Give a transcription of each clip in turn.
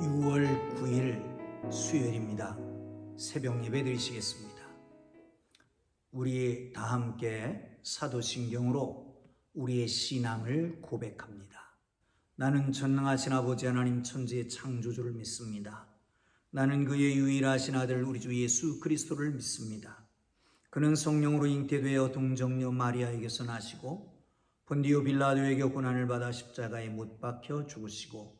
6월 9일 수요일입니다. 새벽 예배 드리시겠습니다. 우리 다 함께 사도신경으로 우리의 신앙을 고백합니다. 나는 전능하신 아버지 하나님 천지의 창조주를 믿습니다. 나는 그의 유일하신 아들 우리 주 예수 그리스도를 믿습니다. 그는 성령으로 잉태되어 동정녀 마리아에게서 나시고 본디오 빌라도에게 고난을 받아 십자가에 못 박혀 죽으시고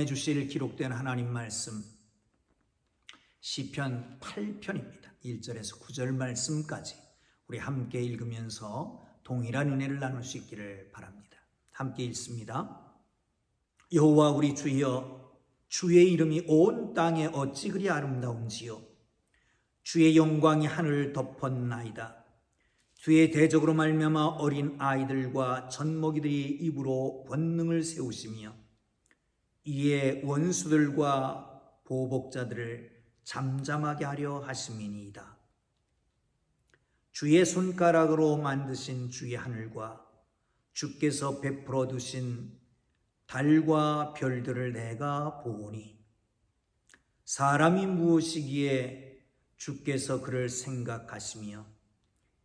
은혜 주실 기록된 하나님 말씀 시편 8편입니다. 1절에서 9절 말씀까지 우리 함께 읽으면서 동일한 은혜를 나눌 수 있기를 바랍니다. 함께 읽습니다. 여호와 우리 주여 주의 이름이 온 땅에 어찌 그리 아름다운지요 주의 영광이 하늘을 덮었나이다. 주의 대적으로 말미암아 어린 아이들과 젖먹이들이 입으로 권능을 세우시며 이에 원수들과 보복자들을 잠잠하게 하려 하심이니이다. 주의 손가락으로 만드신 주의 하늘과 주께서 베풀어 두신 달과 별들을 내가 보오니 사람이 무엇이기에 주께서 그를 생각하시며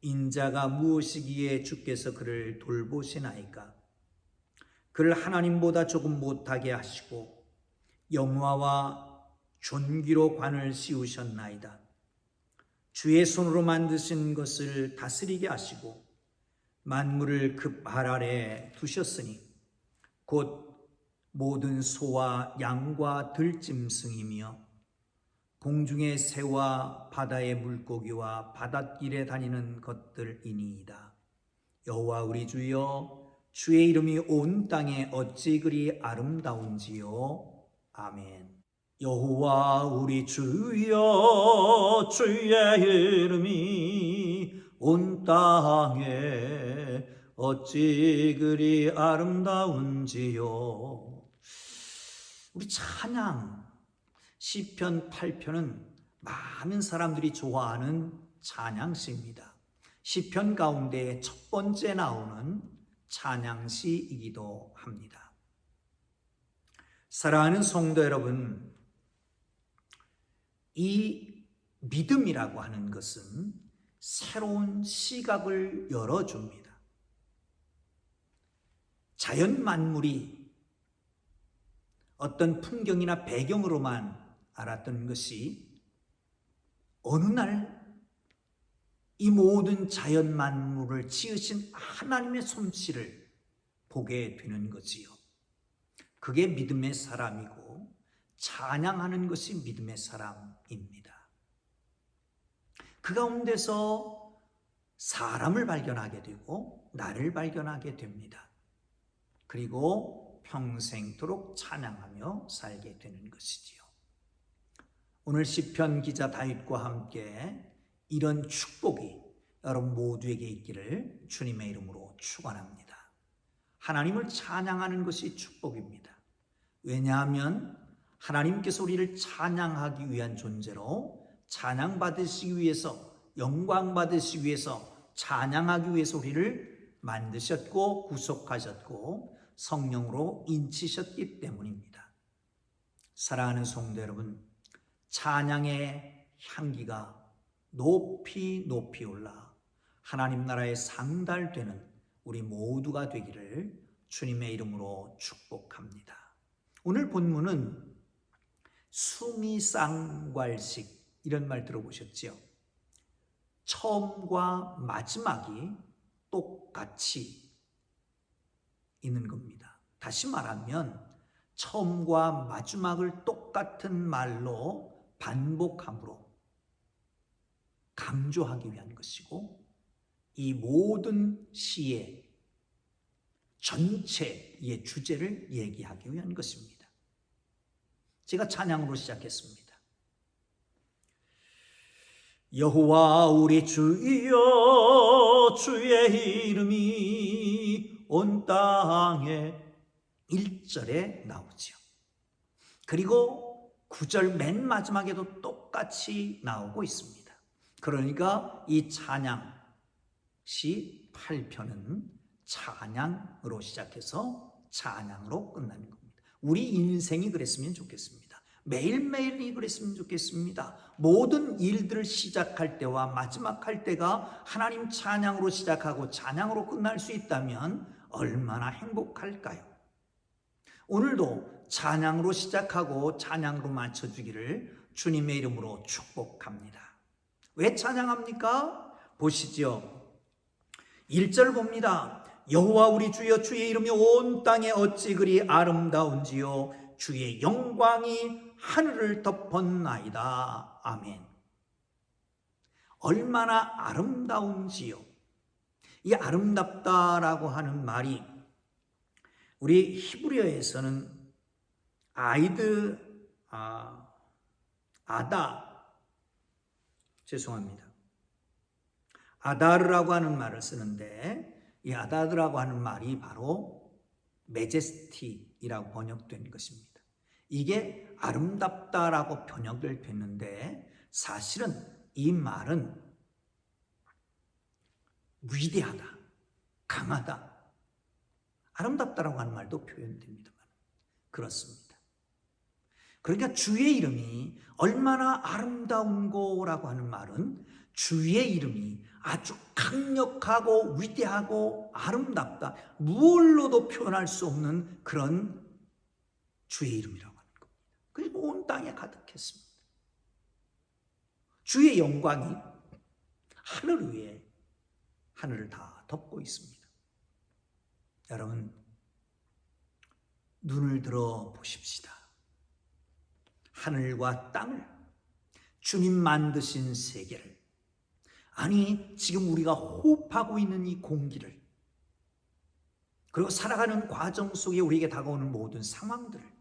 인자가 무엇이기에 주께서 그를 돌보시나이까 그를 하나님보다 조금 못하게 하시고 영화와 존귀로 관을 씌우셨나이다. 주의 손으로 만드신 것을 다스리게 하시고 만물을 그발 아래 두셨으니 곧 모든 소와 양과 들짐승이며 공중의 새와 바다의 물고기와 바닷길에 다니는 것들이니이다. 여호와 우리 주여 주의 이름이 온 땅에 어찌 그리 아름다운지요. 아멘. 여호와 우리 주여 주의 이름이 온 땅에 어찌 그리 아름다운지요. 우리 찬양 시편 8편은 많은 사람들이 좋아하는 찬양시입니다. 시편 가운데 첫 번째 나오는 찬양시이기도 합니다. 사랑하는 성도 여러분, 이 믿음이라고 하는 것은 새로운 시각을 열어줍니다. 자연 만물이 어떤 풍경이나 배경으로만 알았던 것이 어느 날 이 모든 자연 만물을 지으신 하나님의 솜씨를 보게 되는 거지요. 그게 믿음의 사람이고 찬양하는 것이 믿음의 사람입니다. 그 가운데서 사람을 발견하게 되고 나를 발견하게 됩니다. 그리고 평생토록 찬양하며 살게 되는 것이지요. 오늘 시편 기자 다윗과 함께 이런 축복이 여러분 모두에게 있기를 주님의 이름으로 축원합니다. 하나님을 찬양하는 것이 축복입니다. 왜냐하면 하나님께서 우리를 찬양하기 위한 존재로 찬양 받으시기 위해서 영광 받으시기 위해서 찬양하기 위해서 우리를 만드셨고 구속하셨고 성령으로 인치셨기 때문입니다. 사랑하는 성도 여러분, 찬양의 향기가 높이 높이 올라 하나님 나라에 상달되는 우리 모두가 되기를 주님의 이름으로 축복합니다. 오늘 본문은 수미쌍괄식 이런 말 들어보셨지요? 처음과 마지막이 똑같이 있는 겁니다. 다시 말하면 처음과 마지막을 똑같은 말로 반복함으로 강조하기 위한 것이고 이 모든 시의 전체의 주제를 얘기하기 위한 것입니다. 제가 찬양으로 시작했습니다. 여호와 우리 주여 주의 이름이 온 땅에 1절에 나오죠. 그리고 9절 맨 마지막에도 똑같이 나오고 있습니다. 그러니까 이 찬양 시 8편은 찬양으로 시작해서 찬양으로 끝나는 겁니다. 우리 인생이 그랬으면 좋겠습니다. 매일매일이 그랬으면 좋겠습니다. 모든 일들을 시작할 때와 마지막 할 때가 하나님 찬양으로 시작하고 찬양으로 끝날 수 있다면 얼마나 행복할까요? 오늘도 찬양으로 시작하고 찬양으로 맞춰주기를 주님의 이름으로 축복합니다. 왜 찬양합니까? 보시죠. 1절 봅니다. 여호와 우리 주여 주의 이름이 온 땅에 어찌 그리 아름다운지요 주의 영광이 하늘을 덮었나이다. 아멘. 얼마나 아름다운지요. 이 아름답다라고 하는 말이 우리 히브리어에서는 아이드 아, 아다 죄송합니다. 아다르라고 하는 말을 쓰는데 이 아다르라고 하는 말이 바로 메제스티이라고 번역된 것입니다. 이게 아름답다라고 번역을 됐는데 사실은 이 말은 위대하다, 강하다, 아름답다라고 하는 말도 표현됩니다만 그렇습니다. 그러니까 주의 이름이 얼마나 아름다운고라고 하는 말은 주의 이름이 아주 강력하고 위대하고 아름답다. 무얼로도 표현할 수 없는 그런 주의 이름이라고 하는 겁니다. 그리고 온 땅에 가득했습니다. 주의 영광이 하늘 위에 하늘을 다 덮고 있습니다. 여러분, 눈을 들어 보십시다. 하늘과 땅을 주님 만드신 세계를 아니 지금 우리가 호흡하고 있는 이 공기를 그리고 살아가는 과정 속에 우리에게 다가오는 모든 상황들을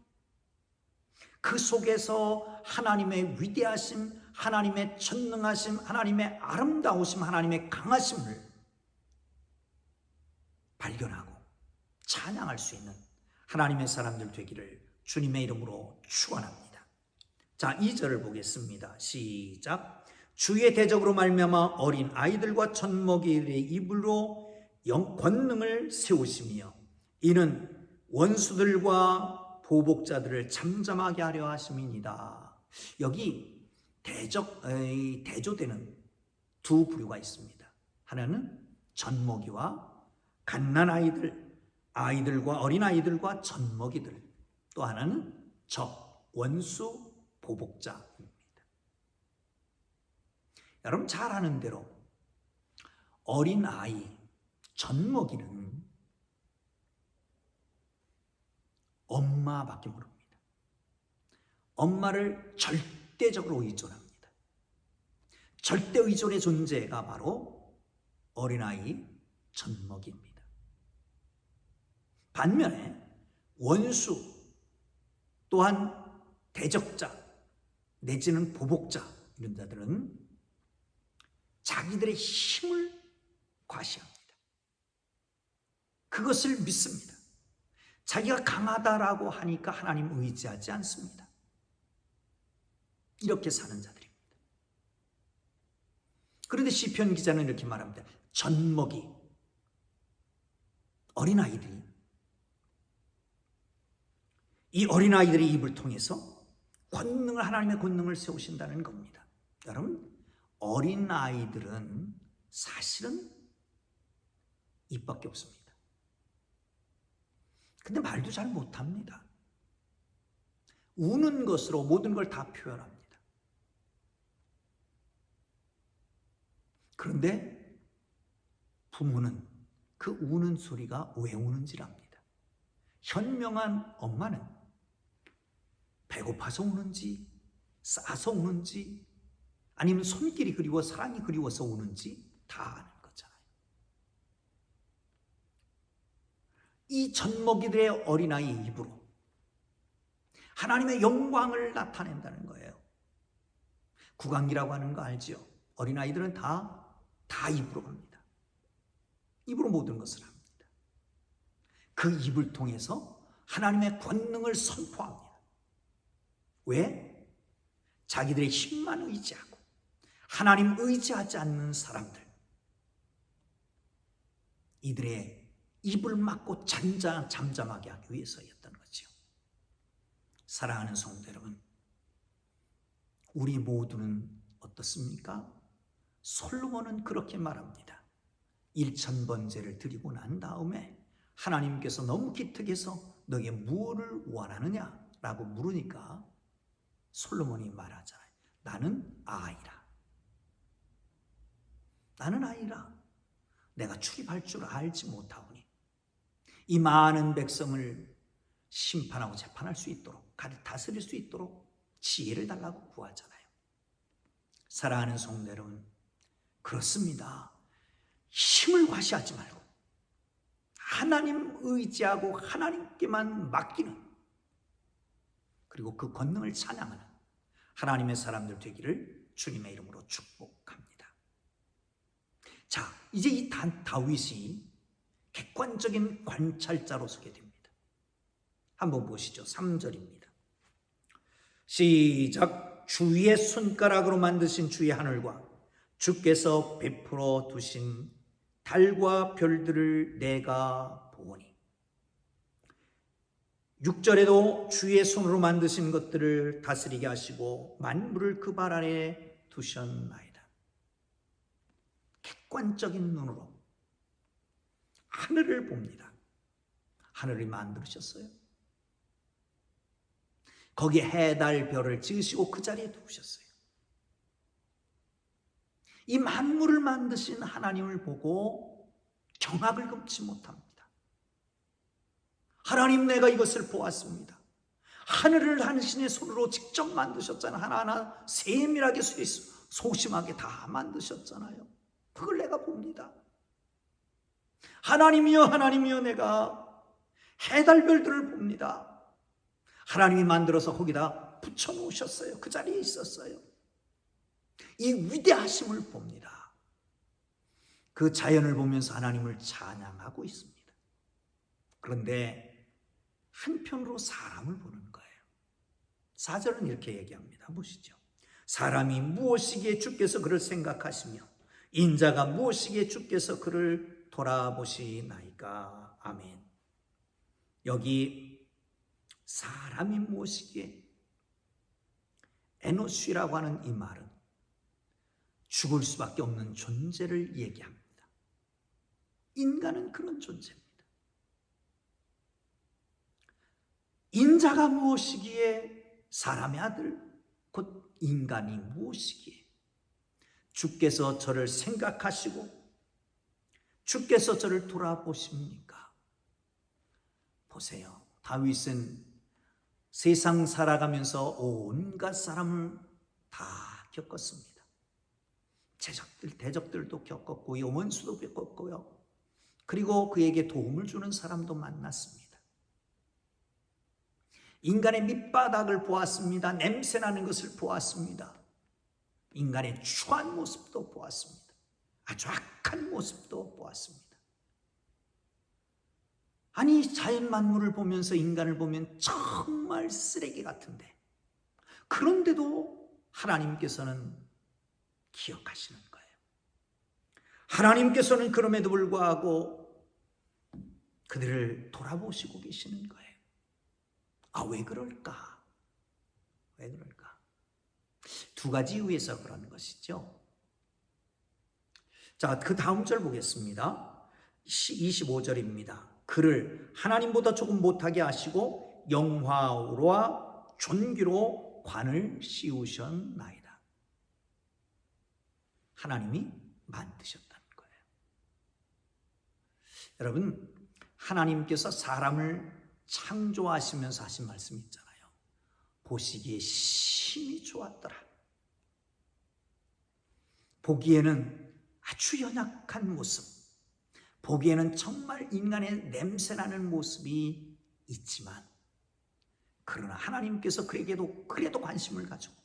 그 속에서 하나님의 위대하심, 하나님의 전능하심, 하나님의 아름다우심, 하나님의 강하심을 발견하고 찬양할 수 있는 하나님의 사람들 되기를 주님의 이름으로 축원합니다. 자, 2절을 보겠습니다. 시작. 주의 대적으로 말미암아 어린 아이들과 젖먹이들의 입으로 영 권능을 세우시며 이는 원수들과 보복자들을 잠잠하게 하려 하심이니라. 여기 대적 대조되는 두 부류가 있습니다. 하나는 젖먹이와 갓난 아이들, 아이들과 어린 아이들과 젖먹이들. 또 하나는 적, 원수, 보복자입니다. 여러분 잘 아는 대로 어린 아이, 젖 먹이는 엄마밖에 모릅니다. 엄마를 절대적으로 의존합니다. 절대 의존의 존재가 바로 어린아이 젖먹이입니다. 반면에 원수 또한 대적자 내지는 보복자 이런 자들은 자기들의 힘을 과시합니다. 그것을 믿습니다. 자기가 강하다라고 하니까 하나님 의지하지 않습니다. 이렇게 사는 자들입니다. 그런데 시편 기자는 이렇게 말합니다. 젖먹이 어린아이들이 이 어린아이들의 입을 통해서 권능을 하나님의 권능을 세우신다는 겁니다. 여러분 어린 아이들은 사실은 입밖에 없습니다. 근데 말도 잘 못합니다. 우는 것으로 모든 걸 다 표현합니다. 그런데 부모는 그 우는 소리가 왜 우는지를 압니다. 현명한 엄마는 배고파서 우는지, 싸서 우는지, 아니면 손길이 그리워 사랑이 그리워서 우는지 다 아는 거잖아요. 이 젖먹이들의 어린아이 입으로 하나님의 영광을 나타낸다는 거예요. 구강기라고 하는 거 알지요? 어린아이들은 다, 다 입으로 합니다. 입으로 모든 것을 합니다. 그 입을 통해서 하나님의 권능을 선포합니다. 왜? 자기들의 힘만 의지하고 하나님 의지하지 않는 사람들 이들의 입을 막고 잠잠, 잠잠하게 하기 위해서였던 거지요. 사랑하는 성도 여러분, 우리 모두는 어떻습니까? 솔로몬은 그렇게 말합니다. 일천 번제를 드리고 난 다음에 하나님께서 너무 기특해서 너에게 무엇을 원하느냐? 라고 물으니까 솔로몬이 말하잖아요. 나는 아이라. 나는 아이라. 내가 출입할 줄 알지 못하오니 이 많은 백성을 심판하고 재판할 수 있도록 가를 다스릴 수 있도록 지혜를 달라고 구하잖아요. 사랑하는 성도 여러분, 그렇습니다. 힘을 과시하지 말고 하나님 의지하고 하나님께만 맡기는 그리고 그 권능을 찬양하는 하나님의 사람들 되기를 주님의 이름으로 축복합니다. 자, 이제 이 다- 다윗이 객관적인 관찰자로 서게 됩니다. 한번 보시죠. 3절입니다. 시작. 주의 손가락으로 만드신 주의 하늘과 주께서 베풀어 두신 달과 별들을 내가 6절에도 주의 손으로 만드신 것들을 다스리게 하시고 만물을 그 발 아래 두셨나이다. 객관적인 눈으로 하늘을 봅니다. 하늘을 만드셨어요. 거기에 해, 달, 별을 지으시고 그 자리에 두셨어요. 이 만물을 만드신 하나님을 보고 경악을 금치 못합니다. 하나님 내가 이것을 보았습니다. 하늘을 당신의 손으로 직접 만드셨잖아요. 하나하나 세밀하게 소심하게 다 만드셨잖아요. 그걸 내가 봅니다. 하나님이여 하나님이여 내가 해달별들을 봅니다. 하나님이 만들어서 거기다 붙여 놓으셨어요. 그 자리에 있었어요. 이 위대하심을 봅니다. 그 자연을 보면서 하나님을 찬양하고 있습니다. 그런데 한편으로 사람을 보는 거예요. 사절은 이렇게 얘기합니다. 보시죠. 사람이 무엇이기에 주께서 그를 생각하시며 인자가 무엇이기에 주께서 그를 돌아보시나이까. 아멘. 여기 사람이 무엇이기에 에노쉬라고 하는 이 말은 죽을 수밖에 없는 존재를 얘기합니다. 인간은 그런 존재입니다. 인자가 무엇이기에 사람의 아들 곧 인간이 무엇이기에 주께서 저를 생각하시고 주께서 저를 돌아보십니까? 보세요. 다윗은 세상 살아가면서 온갖 사람을 다 겪었습니다. 제적들, 대적들도 겪었고, 원수도 겪었고요. 그리고 그에게 도움을 주는 사람도 만났습니다. 인간의 밑바닥을 보았습니다. 냄새나는 것을 보았습니다. 인간의 추한 모습도 보았습니다. 아주 악한 모습도 보았습니다. 아니, 자연 만물을 보면서 인간을 보면 정말 쓰레기 같은데. 그런데도 하나님께서는 기억하시는 거예요. 하나님께서는 그럼에도 불구하고 그들을 돌아보시고 계시는 거예요. 아, 왜 그럴까? 왜 그럴까? 두 가지 이유에서 그런 것이죠. 자, 그 다음 절 보겠습니다. 25절입니다. 그를 하나님보다 조금 못하게 하시고 영화와 존귀로 관을 씌우셨나이다. 하나님이 만드셨다는 거예요. 여러분, 하나님께서 사람을 창조하시면서 하신 말씀 있잖아요. 보시기에 심히 좋았더라. 보기에는 아주 연약한 모습, 보기에는 정말 인간의 냄새나는 모습이 있지만, 그러나 하나님께서 그에게도 그래도 관심을 가지고,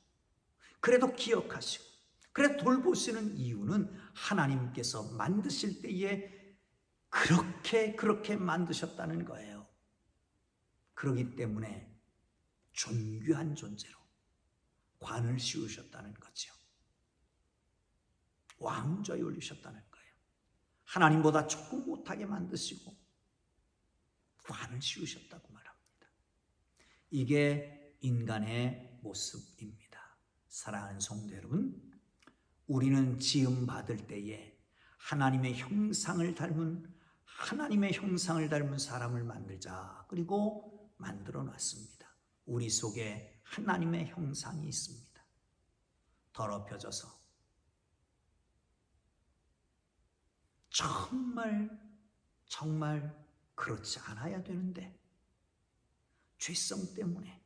그래도 기억하시고, 그래도 돌보시는 이유는 하나님께서 만드실 때에 그렇게 그렇게 만드셨다는 거예요. 그러기 때문에 존귀한 존재로 관을 씌우셨다는 거죠. 왕좌에 올리셨다는 거예요. 하나님보다 조금 못하게 만드시고 관을 씌우셨다고 말합니다. 이게 인간의 모습입니다. 사랑하는 성도 여러분, 우리는 지음 받을 때에 하나님의 형상을 닮은 하나님의 형상을 닮은 사람을 만들자. 그리고 만들어 놨습니다. 우리 속에 하나님의 형상이 있습니다. 더럽혀져서 정말 정말 그렇지 않아야 되는데 죄성 때문에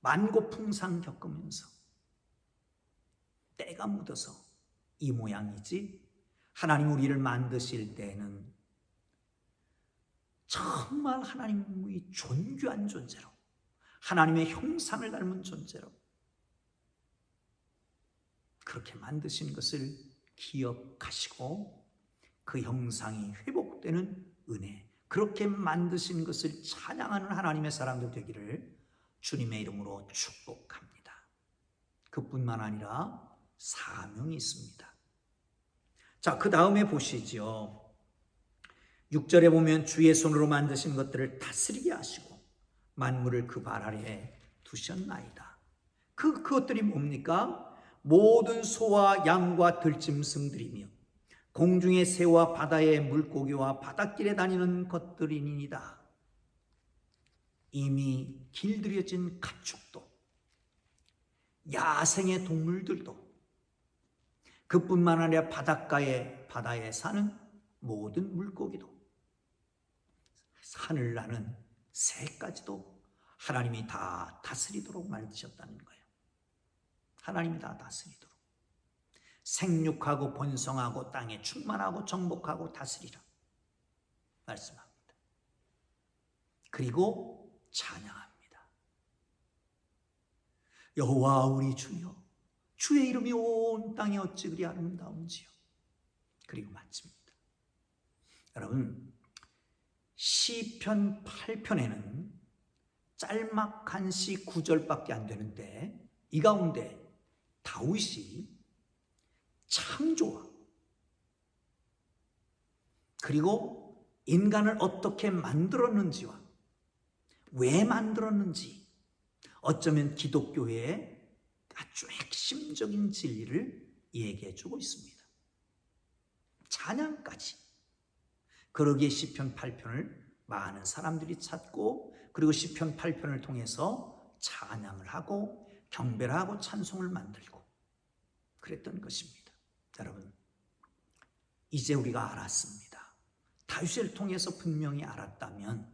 만고풍상 겪으면서 때가 묻어서 이 모양이지 하나님 우리를 만드실 때는 정말 하나님의 존귀한 존재로 하나님의 형상을 닮은 존재로 그렇게 만드신 것을 기억하시고 그 형상이 회복되는 은혜 그렇게 만드신 것을 찬양하는 하나님의 사람들 되기를 주님의 이름으로 축복합니다. 그뿐만 아니라 사명이 있습니다. 자, 그 다음에 보시지요. 6절에 보면 주의 손으로 만드신 것들을 다스리게 하시고 만물을 그 발 아래에 두셨나이다. 그 그것들이 뭡니까? 모든 소와 양과 들짐승들이며 공중의 새와 바다의 물고기와 바닷길에 다니는 것들이니이다. 이미 길들여진 가축도 야생의 동물들도 그뿐만 아니라 바닷가에 바다에 사는 모든 물고기도 하늘 나는 새까지도 하나님이 다 다스리도록 만드셨다는 거예요. 하나님이 다 다스리도록 생육하고 번성하고 땅에 충만하고 정복하고 다스리라 말씀합니다. 그리고 찬양합니다. 여호와 우리 주여 주의 이름이 온 땅에 어찌 그리 아름다운지요. 그리고 마칩니다. 여러분 시편 8편에는 짤막한 시 9절밖에 안 되는데 이 가운데 다윗이 창조와 그리고 인간을 어떻게 만들었는지와 왜 만들었는지 어쩌면 기독교의 아주 핵심적인 진리를 얘기해 주고 있습니다. 찬양까지. 그러기에 시편 8편을 많은 사람들이 찾고 그리고 시편 8편을 통해서 찬양을 하고 경배를 하고 찬송을 만들고 그랬던 것입니다. 여러분 이제 우리가 알았습니다. 다윗을 통해서 분명히 알았다면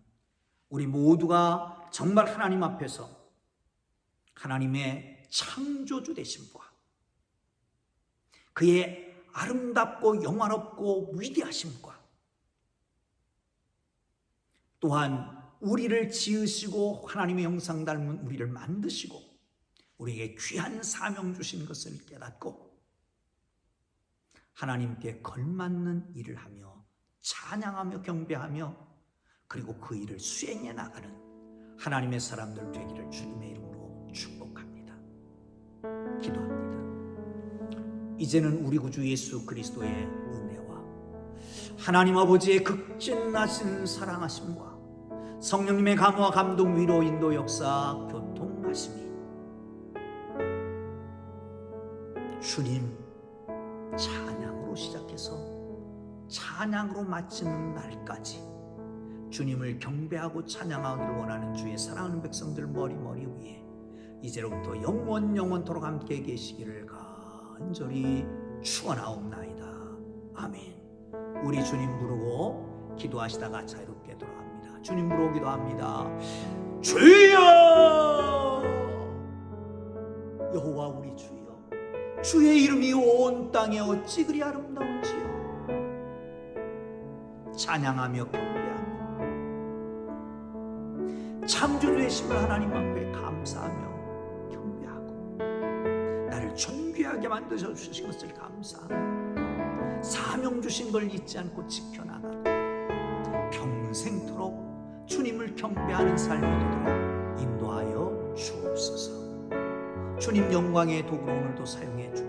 우리 모두가 정말 하나님 앞에서 하나님의 창조주 되심과 그의 아름답고 영화롭고 위대하심과 또한 우리를 지으시고 하나님의 형상 닮은 우리를 만드시고 우리에게 귀한 사명 주신 것을 깨닫고 하나님께 걸맞는 일을 하며 찬양하며 경배하며 그리고 그 일을 수행해 나가는 하나님의 사람들 되기를 주님의 이름으로 축복합니다. 기도합니다. 이제는 우리 구주 예수 그리스도의 은혜와 하나님 아버지의 극진하신 사랑하심과 성령님의 감화 감동 위로 인도 역사 교통하심이 주님 찬양으로 시작해서 찬양으로 마치는 날까지 주님을 경배하고 찬양하기를 원하는 주의 사랑하는 백성들 머리머리 위에 이제로부터 영원 영원토록 함께 계시기를 간절히 축원하옵나이다. 아멘. 우리 주님 부르고 기도하시다가 자유롭게 돌아갑니다. 주님 부르고 기도합니다. 주여! 여호와 우리 주여. 주의 이름이 온 땅에 어찌 그리 아름다운지요. 찬양하며 경배하며 창조 되심을 하나님 앞에 감사하며 경배하고 나를 존귀하게 만드셔 주신 것을 감사하며 사명 주신 걸 잊지 않고 지켜나가고 평생토록 주님을 경배하는 삶이 되도록 인도하여 주옵소서. 주님 영광의 도구로 오늘도 사용해 주옵소서